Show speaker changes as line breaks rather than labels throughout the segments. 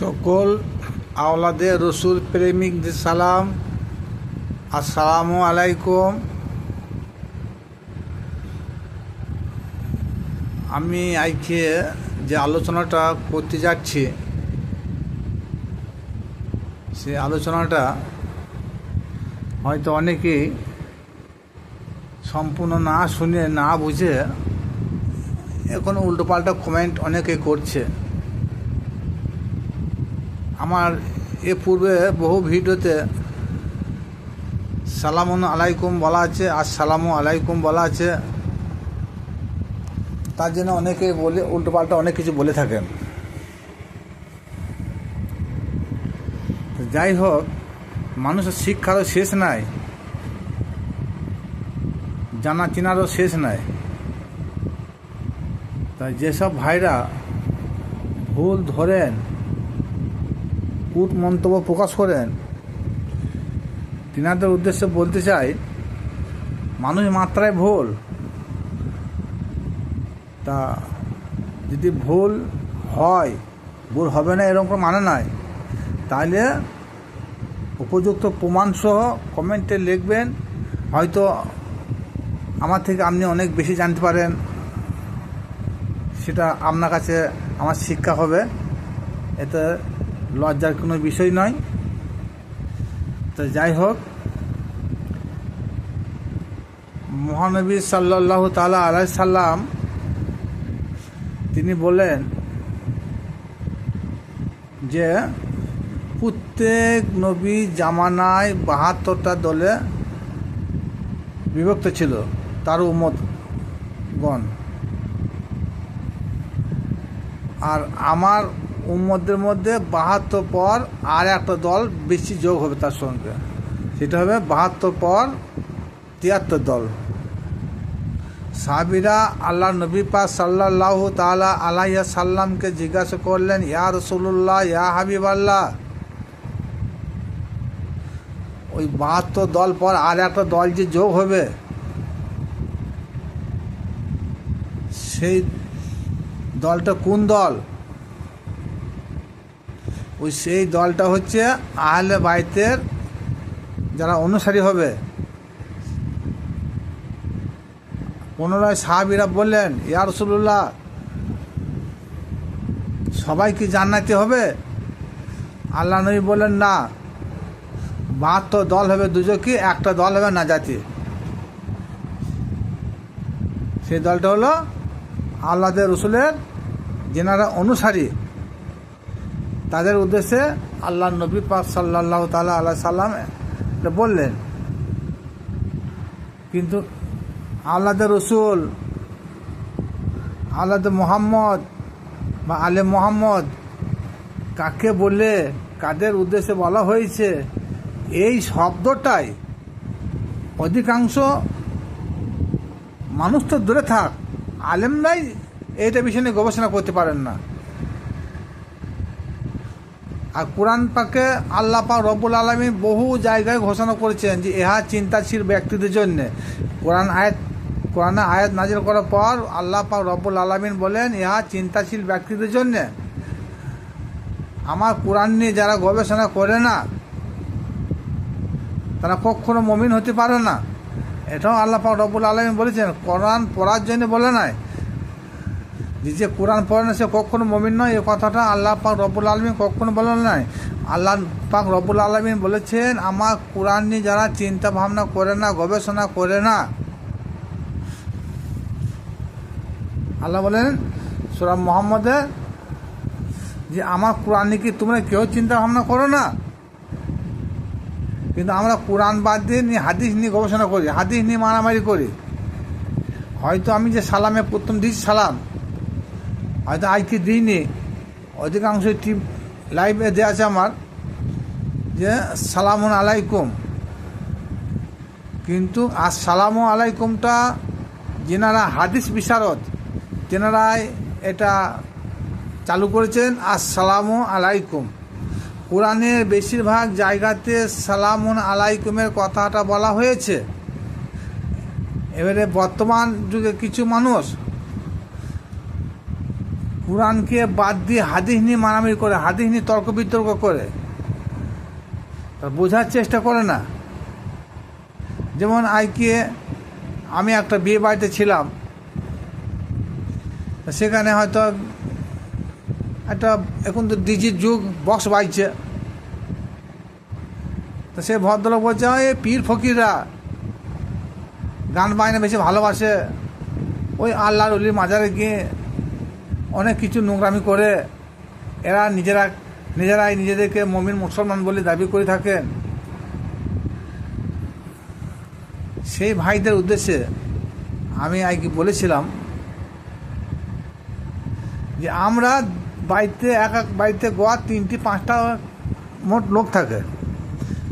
সকল আওলাদে রসুল, প্রেমিকদের সালাম। আসসালামু আলাইকুম। আমি আজকে যে আলোচনাটা করতে যাচ্ছি, সে আলোচনাটা হয়তো অনেকেই সম্পূর্ণ না শুনে, না বুঝে এখন উল্টোপাল্টা কমেন্ট অনেকে করছে। আমার এ পূর্বে বহু ভিডিওতে সালামুন আলাইকুম বলা আছে, আর সালামু আলাইকুম বলা আছে। তার জন্য অনেকে বলে, উল্টোপাল্টা অনেক কিছু বলে থাকেন। যাই হোক, মানুষের শিক্ষারও শেষ নাই। জানা চেনারও শেষ নাই। তাই যেসব ভাইরা ভুল ধরেন কূট মন্তব্য প্রকাশ করেন, তিনাদের উদ্দেশ্যে বলতে চাই, মানুষ মাত্রায় ভুল। তা যদি ভুল হয়, ভুল হবে না, এরকম কোনো মানে নাই। তাহলে উপযুক্ত প্রমাণসহ কমেন্টে লিখবেন, হয়তো আমার থেকে আপনি অনেক বেশি জানতে পারেন। সেটা আপনার কাছে আমার শিক্ষা হবে। এতে লজ্জার কোনো বিষয় নয়। তো যাই হোক, মহানবী সাল্লাহ তালা আলাই সাল্লাম তিনি বলেন যে, প্রত্যেক নবী জামানায় বাহাত্তরটা দলে বিভক্ত ছিল তার উম্মতগণ। আর আমার উম্মদের মধ্যে বাহাত্তর পর আর একটা দল বেশি যোগ হবে তার সঙ্গে। সেটা হবে বাহাত্তর পর তিয়াত্তর দল। সাবিরা আল্লাহ নবী পা সাল্লাহ তালা আলাইয়া সাল্লামকে জিজ্ঞাসা করলেন, ইয়া রসুল্লাহ ইয়া হাবিব আল্লাহ ওই বাহাত্তর দল পর আর একটা দল যে যোগ হবে, সেই দলটা কোন দল? ওই সেই দলটা হচ্ছে আহলে বাইতের যারা অনুসারী হবে। পুনরায় সাহাবিরা বললেন, ইয়া রসুল্লাহ সবাই কি জান্নাতি হবে? আল্লাহ নবী বললেন, না, বাহাত্তর দল হবে দুজকি একটা দল হবে না জাতি। সেই দলটা হলো আল্লাহদের রসুলের, যেনারা অনুসারী। তাদের উদ্দেশ্যে আল্লাহ নবী পাক সাল্লাহ তালা আল্লাহ সাল্লাম বললেন। কিন্তু আল্লাহদের রসুল আল্লাহদের মোহাম্মদ বা আলে মোহাম্মদ কাকে বলে, কাদের উদ্দেশ্যে বলা হয়েছে, এই শব্দটাই অধিকাংশ মানুষ তো দূরে থাক, আলেমরাই এইটা বিষয় নিয়ে গবেষণা করতে পারেন না। আর কোরআন পাকে আল্লাহ পাক রব্বুল আলমী বহু জায়গায় ঘোষণা করেছেন যে ইহা চিন্তাশীল ব্যক্তিদের জন্যে। কোরআন আয়াত, কোরআনে আয়াত নাজিল করার পর আল্লাহ পাক রব্বুল আলমিন বলেন ইহা চিন্তাশীল ব্যক্তিদের জন্যে। আমার কোরআন নিয়ে যারা গবেষণা করে না, তারা কখনো মমিন হতে পারে না। এটাও আল্লাহ রব্বুল আলমিন বলেছেন, কোরআন পড়ার জন্য বলে নাই। যে কোরআন পড়ে না, সে কখনো মমিন নয়। এ কথাটা আল্লাহ পাক রব্বুল আলমিন কখনো বলেন নাই। আল্লাহ পাক রব্বুল আলমিন বলেছেন, আমার কোরআন নিয়ে যারা চিন্তা ভাবনা করে না, গবেষণা করে না, আল্লাহ বলেন সুরাম মোহাম্মদে, যে আমার কোরআন নিয়ে কি তোমরা কেউ চিন্তা ভাবনা করো না? কিন্তু আমরা কোরআন বাদ দিয়ে নিয়ে হাদিস নিয়ে গবেষণা করি, হাদিস নিয়ে মারামারি করি। হয়তো আমি যে সালামে প্রথম দিচ্ছি সালাম। হয়তো আজকে দিইনি। অধিকাংশ টিপ লাইভে দেওয়া আছে আমার, যে সালামুন আলাইকুম। কিন্তু আর সালামু আলাইকুমটা যেনারা হাদিস বিশারদ তেনারাই এটা চালু করেছেন, আর আসসালামু আলাইকুম। কোরআনের বেশিরভাগ জায়গাতে সালামুন আলাইকুমের কথাটা বলা হয়েছে। এবারে বর্তমান যুগে কিছু মানুষ কোরআনকে বাদ দিয়ে হাদিস নিয়ে মারামারি করে হাদিস নিয়ে তর্ক বিতর্ক করে। তা বোঝার চেষ্টা করে না। যেমন আজকে আমি একটা বিয়ে বাড়িতে ছিলাম। সেখানে হয়তো একটা, এখন তো ডিজির যুগ, বক্স বাজছে। তো সে ভদ্রলোক বলছে, "ওই পীর ফকিররা গান বাজনা বেশি ভালোবাসে। ওই আল্লাহর অলির মাজারে গিয়ে অনেক কিছু নোংরামি করে এরা নিজেরা, নিজেরাই নিজেদেরকে মমিন, মুসলমান বলে দাবি করে থাকেন। সেই ভাইদের উদ্দেশ্যে আমি আজকে বলেছিলাম যে আমরা বাড়িতে এক এক বাড়িতে গোয়া তিনটি, পাঁচটা মোট লোক থাকে।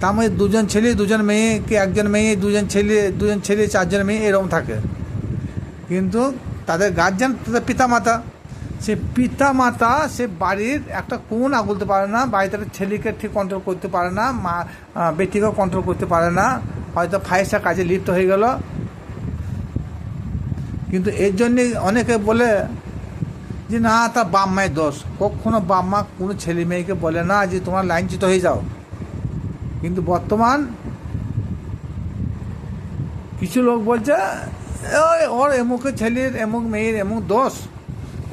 তার মধ্যে দুজন ছেলে, দুজন মেয়ে, কি একজন মেয়ে, দুজন ছেলে দুজন ছেলে, চারজন মেয়ে এরকম থাকে। কিন্তু তাদের গার্জেন তাদের পিতামাতা। সে পিতা মাতা সে বাড়ির একটা কোন আগলতে পারে না বাড়িতে একটা ছেলেকে ঠিক কন্ট্রোল করতে পারে না, মা বেটিকেও কন্ট্রোল করতে পারে না, হয়তো ফাইসা কাজে লিপ্ত হয়ে গেল। কিন্তু এর জন্যে অনেকে বলে যে, না তার বাপ মায়ের দোষ। কখনো বাপ মা কোনো ছেলে মেয়েকে বলে না যে, তোমার লাইনচ্যুত হয়ে যাও। কিন্তু বর্তমান কিছু লোক বলছে ওর এমুকের ছেলের এমুক মেয়ের এমুক দোষ।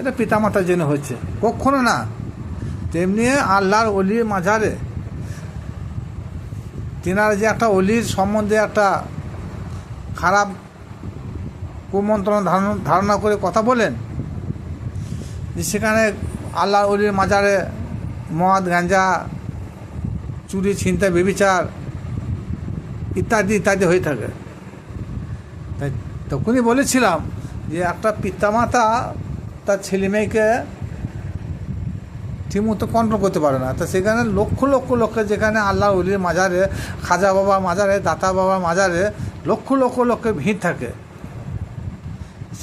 এটা পিতামাতার জন্য হচ্ছে। কখনো না। তেমনি আল্লাহর অলির মাঝারে। তেনার যে একটা অলির সম্বন্ধে একটা খারাপ কুমন্ত্রণা ধারণা করে কথা বলেন, যে সেখানে আল্লাহর অলির মাজারে মদ গাঞ্জা চুরি ছিনতা বেবিচার ইত্যাদি ইত্যাদি হয়ে থাকে। তাই তখনই বলেছিলাম যে একটা পিতামাতা তার ছেলে মেয়েকে ঠিকমতো কন্ট্রোল করতে পারে না। তা সেখানে লক্ষ লক্ষ লোকের যেখানে আল্লাহ অলির মাজারে, খাজা বাবা মাজারে, দাতা বাবা মাজারে লক্ষ লক্ষ লোকের ভিড় থাকে।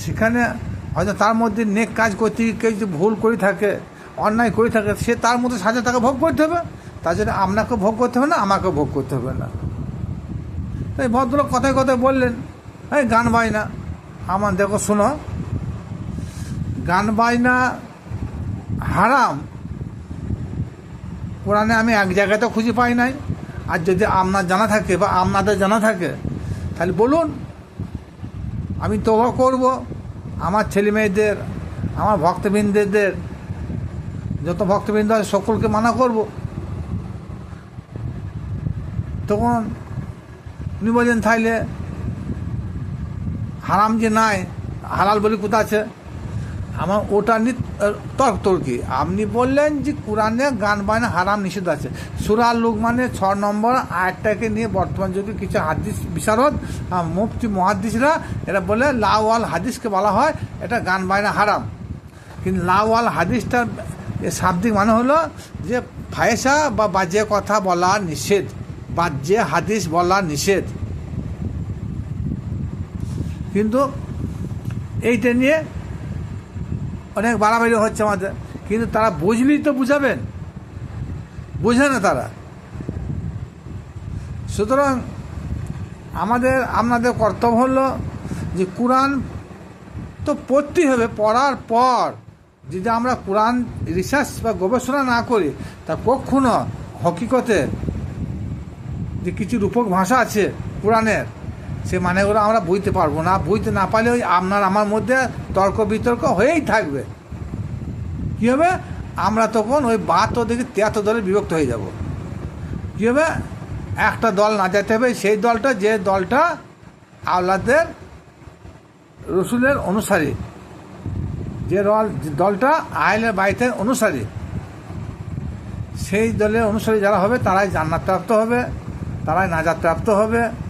সেখানে হয়তো তার মধ্যে নেক কাজ করতে কেউ যদি ভুল করে থাকে, অন্যায় করে থাকে, সে তার মধ্যে সাজা তাকে ভোগ করতে হবে। তার জন্য আপনাকে ভোগ করতে হবে না, আমাকে ভোগ করতে হবে না। তাই ভদ্রলোক কথায় কথায় বললেন, এই গান বাজনা, আমার দেখো শোনো গান বাজনা হারাম। কোরআনে আমি এক জায়গায় তো খুঁজে পাই নাই। আর যদি আপনার জানা থাকে বা আপনাদের জানা থাকে, তাহলে বলুন। আমি তোবা করব। আমার ছেলে মেয়েদের, আমার ভক্তবৃন্দদের, যত ভক্তবৃন্দ আছে সকলকে মানা করব। তখন উনি বলছেন তাইলে হারাম যে নাই, হালাল বলে কোথা আছে? আমার ওটা তর্ক তর্কি। আপনি বললেন যে কোরআনে গান বাজনা হারাম নিষেধ আছে। লোক মানে ছ নম্বর আয়টাকে নিয়ে বর্তমান যুগে কিছু হাদিস বিশারদ মুফতি, মহাদিসরা এটা বলে লাওয়াল হাদিসকে বলা হয়, এটা গান বাজনা হারাম। কিন্তু লাওয়াল হাদিসটার শাব্দিক মানে হলো যে ফায়সা বা বাজে কথা বলা নিষেধ, বাজে হাদিস বলা নিষেধ। কিন্তু এইটা নিয়ে অনেক বাড়াবাড়ি হচ্ছে আমাদের। কিন্তু তারা বুঝলেই তো বুঝাবেন। বুঝে না তারা। সুতরাং আমাদের, আপনাদের কর্তব্য হলো যে কোরআন তো পড়তেই হবে, পড়ার পর যদি আমরা কোরআন রিসার্চ বা গবেষণা না করি, তা কখনো হকিকতে যে কিছু রূপক ভাষা আছে কোরআনের সে মানেগুলো আমরা বুঝতে পারব না। বুঝতে না পারলে ওই আপনার আমার মধ্যে তর্ক বিতর্ক হয়েই থাকবে। কী হবে? আমরা তখন ওই বাহাত্তর থেকে তিয়াত্তর দলে বিভক্ত হয়ে যাব। কী হবে? একটা দল না যেতে হবে, সেই দলটা যে দলটা আওলাদের রসুলের অনুসারী, যে দল, দলটা আইলের বাড়িতে অনুসারী, সেই দলের অনুসারী যারা হবে, তারাই জান্নাত প্রাপ্ত হবে, তারাই নাজাত প্রাপ্ত হবে।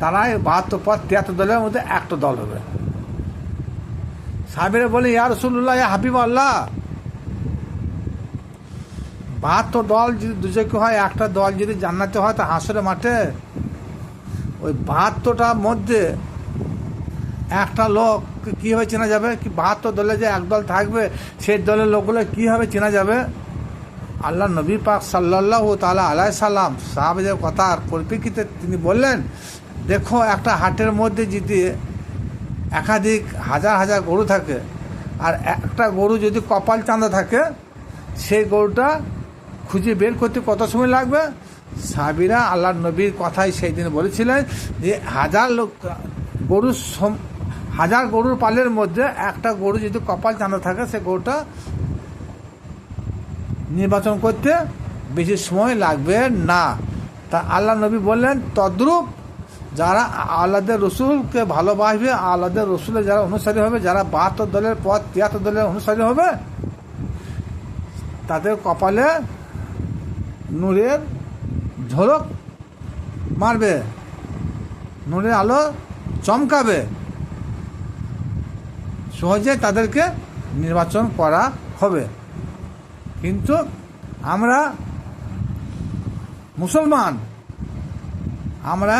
তারাই বাহাত্তর পর তিয়াত্তর দলের মধ্যে একটা দল হবে। সাহেবেরা বলে, ইয়া রসুল্লাহ ইয়া হাবিব আল্লাহ বাহাত্তর দল যদি দুজকে হয়, একটা দল যদি জান্নাতে হয়, তা হাসরে মাঠে। ওই বাহাত্তরটার মধ্যে একটা লোক কীভাবে চেনা যাবে? কি বাহাত্তর দলে যে এক দল থাকবে, সেই দলের লোকগুলো কীভাবে চেনা যাবে? আল্লাহ নবী পাক সাল্লাহ তালা আলাই সাল্লাম সাহাবেদের কথার পরিপ্রেক্ষিতে তিনি বললেন দেখো, একটা হাটের মধ্যে যদি একাধিক হাজার হাজার গরু থাকে, আর একটা গরু যদি কপাল চাঁদা থাকে, সেই গরুটা খুঁজে বের করতে কত সময় লাগবে? সাবিরা আল্লাহ নবীর কথাই সেই দিন বলেছিলেন যে, হাজার লোক গরুর হাজার গরুর পালের মধ্যে একটা গরু যদি কপাল চাঁদা থাকে, সে গরুটা নির্বাচন করতে বেশি সময় লাগবে না। তা আল্লাহ নবী বললেন, তদ্রূপ যারা আল্লাদের রসুলকে ভালোবাসবে আল্লাদের রসুলের যারা অনুসারী হবে, যারা বাহাত্তর দলের পথ, তিয়াত্তর দলের অনুসারী হবে, তাদের কপালে নূরের ঝলক মারবে, নূরের আলো চমকাবে। সহজে তাদেরকে নির্বাচন করা হবে। কিন্তু আমরা মুসলমান, আমরা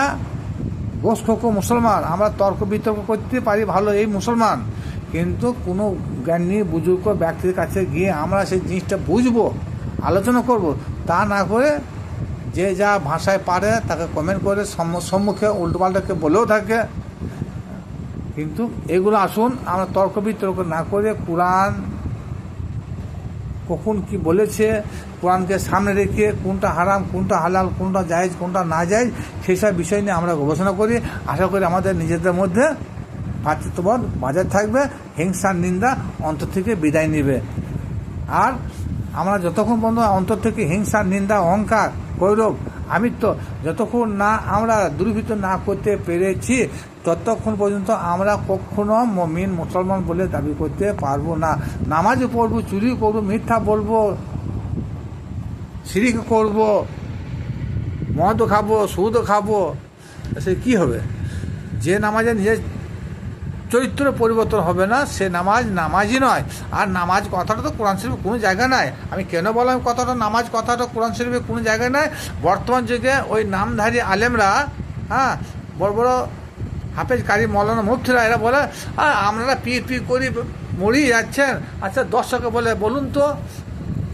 গোসখোকো মুসলমান, আমরা তর্ক বিতর্ক করতে পারি, ভালো এই মুসলমান। কিন্তু কোনো জ্ঞানী বুজুর্গ ব্যক্তির কাছে গিয়ে আমরা সেই জিনিসটা বুঝব, আলোচনা করব, তা না করে যে যা ভাষায় পারে তাকে কমেন্ট করে সম্মু- সম্মুখে উল্টোপাল্টাকে বলেও থাকে। কিন্তু এগুলো আসুন, আমরা তর্ক বিতর্ক না করে কোরআন কখন কি বলেছে, কোরআনকে সামনে রেখে কোনটা হারাম, কোনটা হালাল, কোনটা জায়েজ, কোনটা না জায়েজ, সেই সব বিষয় নিয়ে আমরা গবেষণা করি। আশা করি আমাদের নিজেদের মধ্যে ভাতৃত্ববোধ বাজার থাকবে, হিংসার নিন্দা অন্তর থেকে বিদায় নেবে। আর আমরা যতক্ষণ পর্যন্ত অন্তর থেকে হিংসার নিন্দা, অহংকার গৌরব আমিত্ব যতক্ষণ না আমরা দুর্ভিত না করতে পেরেছি, ততক্ষণ পর্যন্ত আমরা কখনো মমিন, মুসলমান বলে দাবি করতে পারব না। নামাজ পড়ব, চুরি করব, মিথ্যা বলব সিঁড়ি করব, মদ খাব, সুদ খাব, সে কি হবে? যে নামাজে নিজের চরিত্র পরিবর্তন হবে না, সে নামাজ নামাজই নয়। আর নামাজ কথাটা তো কোরআন শরীফে কোনো জায়গা নাই। আমি কেন বললাম কথাটা? নামাজ কথাটা কোরআন শরীফে কোনো জায়গায় নাই। বর্তমান যুগে ওই নামধারী আলেমরা হ্যাঁ বড় বড় হাফেজ কারি মৌলানা মুফতিরা এরা বলে আর আমরা পীর পি করি, মরি যাচ্ছেন। আচ্ছা দর্শকে বলে, বলুন তো,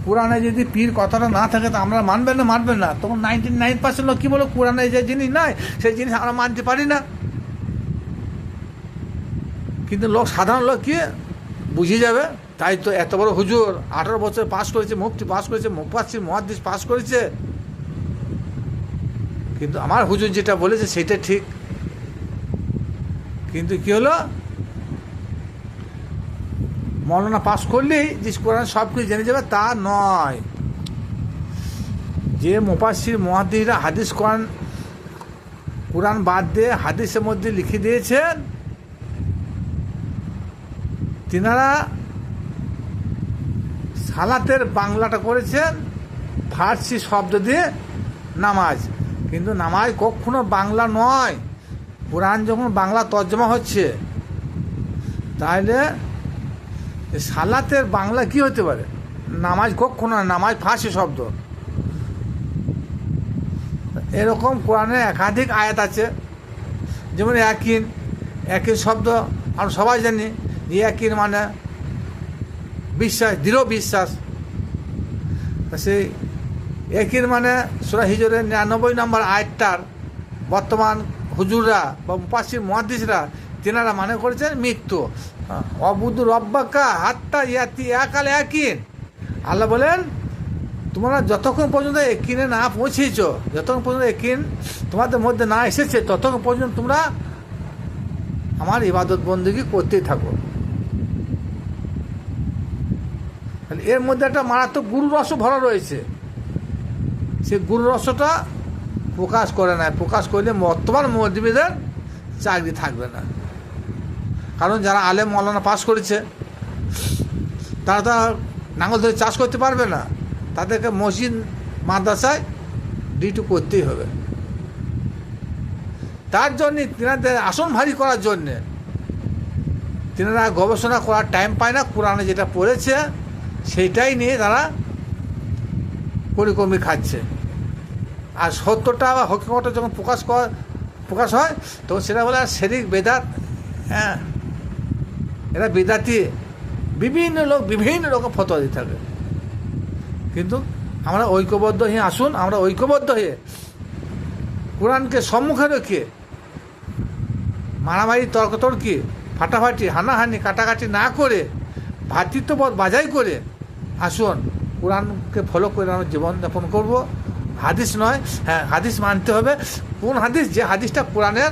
কোরআনে যদি পীর কথাটা না থাকে, তো আমরা মানবেন না মানবেন না? তখন নাইনটি নাইন পার্সেন্ট লোক কী বলো, কোরআনে যে জিনিস নাই, সেই জিনিস আমরা মানতে পারি না। কিন্তু লোক, সাধারণ লোক কি বুঝে যাবে? তাই তো এত বড় হুজুর, আঠারো বছর পাস করেছে মুফতি পাস করেছে মুফাসির মহাদিস পাস করেছে। কিন্তু আমার হুজুর যেটা বলেছে সেটা ঠিক। কিন্তু কি হলো? মৌলানা পাস করলেই যে কোরআন সব কিছু জেনে যাবে, তা নয়। যে মুফাসির মহাদিসরা হাদিস কোরআন কোরআন বাদ দিয়ে হাদিসের মধ্যে লিখে দিয়েছেন তিনারা সালাতের বাংলাটা করেছেন, ফার্সি শব্দ দিয়ে নামাজ। কিন্তু নামাজ কখনো বাংলা নয়। কোরআন যখন বাংলা তর্জমা হচ্ছে তাহলে সালাতের বাংলা কি হতে পারে? নামাজ কখনো নামাজ ফার্সি শব্দ। এরকম কোরআনে একাধিক আয়াত আছে। যেমন একিন একিন শব্দ, আমরা সবাই জানি। একিন মানে বিশ্বাস, দৃঢ় বিশ্বাস। সেই একিন মানে সুরা হিজরের নিরানব্বই নম্বর আয়টার বর্তমান হুজুররা বা মুপাসির মহাদিসরা তেনারা মানে করেছেন মৃত্যু। অবুধ রব্বাকা হাত্তা ইয়াতি একাল একিন আল্লাহ বলেন, তোমরা যতক্ষণ পর্যন্ত একিনে না পৌঁছেছ, যতক্ষণ পর্যন্ত একিন তোমাদের মধ্যে না এসেছে, ততক্ষণ পর্যন্ত তোমরা আমার ইবাদত বন্দী করতেই থাকো তাহলে এর মধ্যে একটা মারাত্মক গুরু রস ভরা রয়েছে। সে গুরু রসটা প্রকাশ করে না। প্রকাশ করলে বর্তমান মসজিদের চাকরি থাকবে না। কারণ যারা আলেম মৌলানা পাস করেছে, তারা তো নাঙল ধরে চাষ করতে পারবে না। তাদেরকে মসজিদ, মাদ্রাসায় ডিউটি করতেই হবে। তার জন্যে তিনাদের আসন ভারী করার জন্যে তিনারা গবেষণা করার টাইম পায় না। কোরআনে যেটা পড়েছে সেইটাই নিয়ে তারা পরিকর্মী খাচ্ছে। আর সত্যটা বা হকিকতটা যখন প্রকাশ কর প্রকাশ হয়, তখন সেটা বলে শেরিক বেদাত হ্যাঁ। এরা বেদাতি। বিভিন্ন লোক, বিভিন্ন রকম ফতোয়া দিয়ে থাকে। কিন্তু আমরা ঐক্যবদ্ধ হয়ে আসুন, আমরা ঐক্যবদ্ধ হয়ে কোরআনকে সম্মুখে রেখে মারামারি, তর্কতর্কি, ফাটাফাটি, হানাহানি, কাটাকাটি না করে ভ্রাতৃত্ববোধ বাজাই করে আসুন, কোরআনকে ফলো করে আমরা জীবনযাপন করব। হাদিস নয় হ্যাঁ হাদিস মানতে হবে। কোন হাদিস? যে হাদিসটা কোরআনের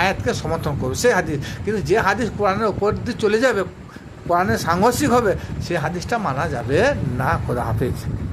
আয়াতকে সমর্থন করবে, সেই হাদিস। কিন্তু যে হাদিস কোরআনের উপর দিয়ে চলে যাবে, কোরআনের সাংঘর্ষিক হবে, সেই হাদিসটা মানা যাবে না, খোদা হাফিজ।